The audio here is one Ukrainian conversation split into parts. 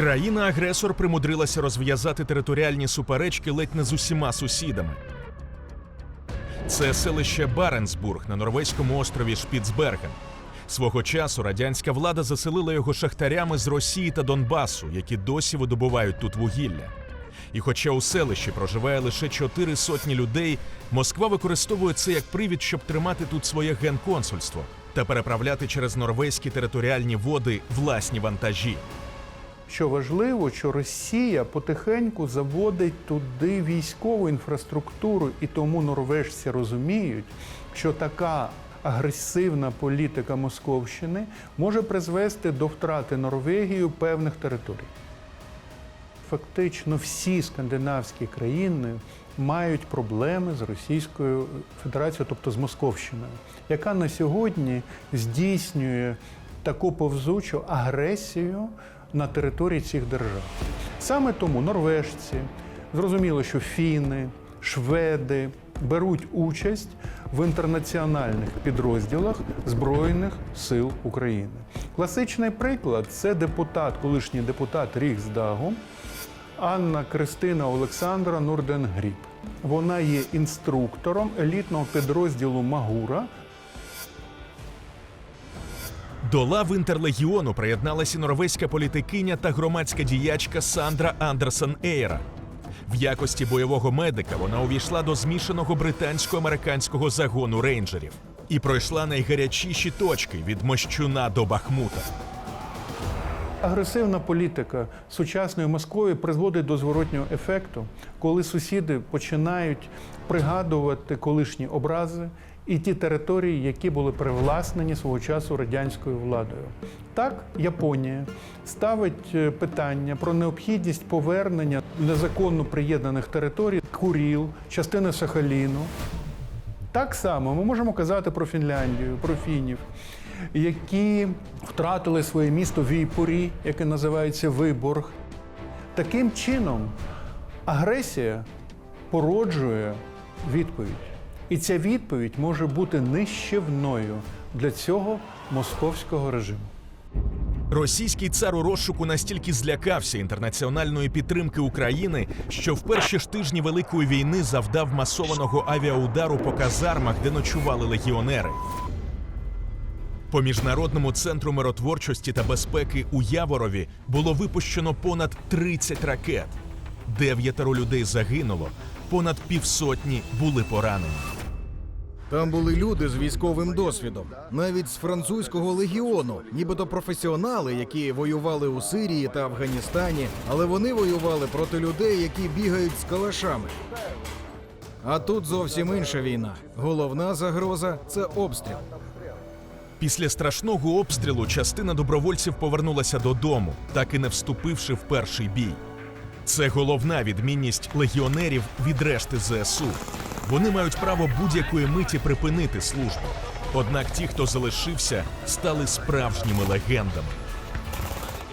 Країна-агресор примудрилася розв'язати територіальні суперечки ледь не з усіма сусідами. Це селище Баренцбург на норвезькому острові Шпіцберген. Свого часу радянська влада заселила його шахтарями з Росії та Донбасу, які досі видобувають тут вугілля. І хоча у селищі проживає лише чотири сотні людей, Москва використовує це як привід, щоб тримати тут своє генконсульство та переправляти через норвезькі територіальні води власні вантажі. Що важливо, що Росія потихеньку заводить туди військову інфраструктуру, і тому норвежці розуміють, що така агресивна політика Московщини може призвести до втрати Норвегією певних територій. Фактично всі скандинавські країни мають проблеми з Російською Федерацією, тобто з Московщиною, яка на сьогодні здійснює таку повзучу агресію на території цих держав. Саме тому норвежці, зрозуміло, що фіни, шведи беруть участь в інтернаціональних підрозділах Збройних сил України. Класичний приклад це депутат, колишній депутат Ріхсдагу Анна Кристина Олександра Нурденгріп. Вона є інструктором елітного підрозділу Магура До лав інтерлегіону приєдналася норвезька політикиня та громадська діячка Сандра Андерсен Ейра. В якості бойового медика вона увійшла до змішаного британсько-американського загону рейнджерів і пройшла найгарячіші точки від Мощуна до Бахмута. Агресивна політика сучасної Москви призводить до зворотнього ефекту, коли сусіди починають пригадувати колишні образи і ті території, які були привласнені свого часу радянською владою. Так, Японія ставить е, питання про необхідність повернення незаконно приєднаних територій Куріл, частини Сахаліну, так само ми можемо казати про Фінляндію, про фінів, які втратили своє місто Війпурі, яке називається Виборг. Таким чином, агресія породжує відповідь. І ця відповідь може бути нищівною для цього московського режиму. Російський цар у розшуку настільки злякався інтернаціональної підтримки України, що в перші ж тижні Великої війни завдав масованого авіаудару по казармах, де ночували легіонери. По міжнародному центру миротворчості та безпеки у Яворові було випущено понад 30 ракет. Дев'ятеро людей загинуло, понад півсотні були поранені. Там були люди з військовим досвідом, навіть з французького легіону, нібито професіонали, які воювали у Сирії та Афганістані, але вони воювали проти людей, які бігають з калашами. А тут зовсім інша війна. Головна загроза це обстріл. Після страшного обстрілу частина добровольців повернулася додому, так і не вступивши в перший бій. Це головна відмінність легіонерів від решти ЗСУ. Вони мають право будь-якої миті припинити службу. Однак ті, хто залишився, стали справжніми легендами.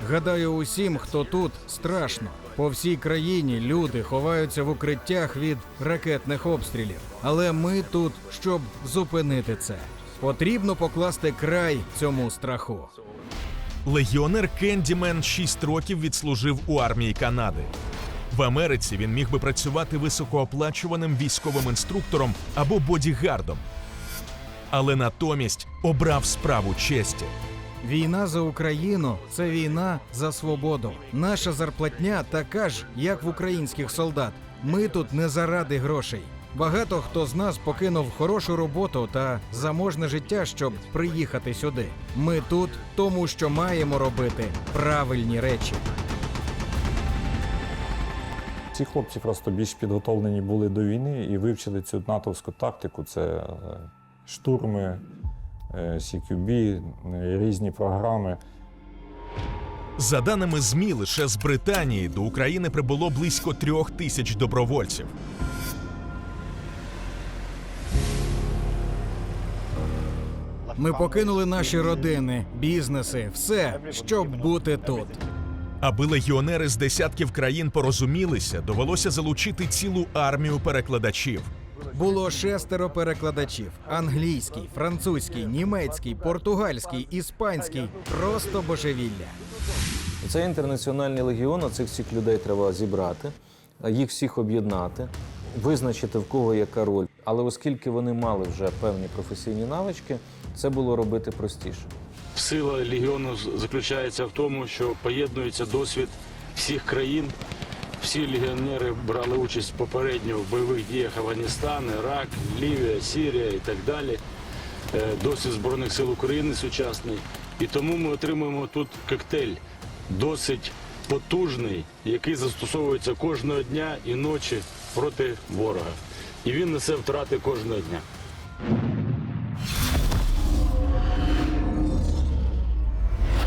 Гадаю, усім, хто тут, страшно. По всій країні люди ховаються в укриттях від ракетних обстрілів. Але ми тут, щоб зупинити це. Потрібно покласти край цьому страху. Легіонер Кендімен 6 років відслужив у армії Канади. В Америці він міг би працювати високооплачуваним військовим інструктором або бодігардом. Але натомість обрав справу честі. Війна за Україну це війна за свободу. Наша зарплатня така ж, як в українських солдат. Ми тут не заради грошей. Багато хто з нас покинув хорошу роботу та заможне життя, щоб приїхати сюди. Ми тут, тому що маємо робити правильні речі. Ці хлопці просто більш підготовлені були до війни і вивчили цю натовську тактику. Це е, штурми, е, CQB, е, різні програми. За даними ЗМІ, лише з Британії до України прибуло близько трьох тисяч добровольців. Ми покинули наші родини, бізнеси, все, щоб бути тут. Аби легіонери з десятків країн порозумілися, довелося залучити цілу армію перекладачів. Було шестеро перекладачів: англійський, французький, німецький, португальський, іспанський просто божевілля. Це інтернаціональний легіон, а цих всіх людей треба зібрати, їх всіх об'єднати, визначити в кого яка роль. Але оскільки вони мали вже певні професійні навички, це було робити простіше. Сила легіону заключається в тому, що поєднується досвід всіх країн. Всі легіонери брали участь попередньо в бойових діях Афганістан, Ірак, Лівія, Сірія і так далі. Е, Досвід Збройних сил України сучасний. І тому ми отримуємо тут коктейль досить потужний, який застосовується кожного дня і ночі проти ворога. І він несе втрати кожного дня.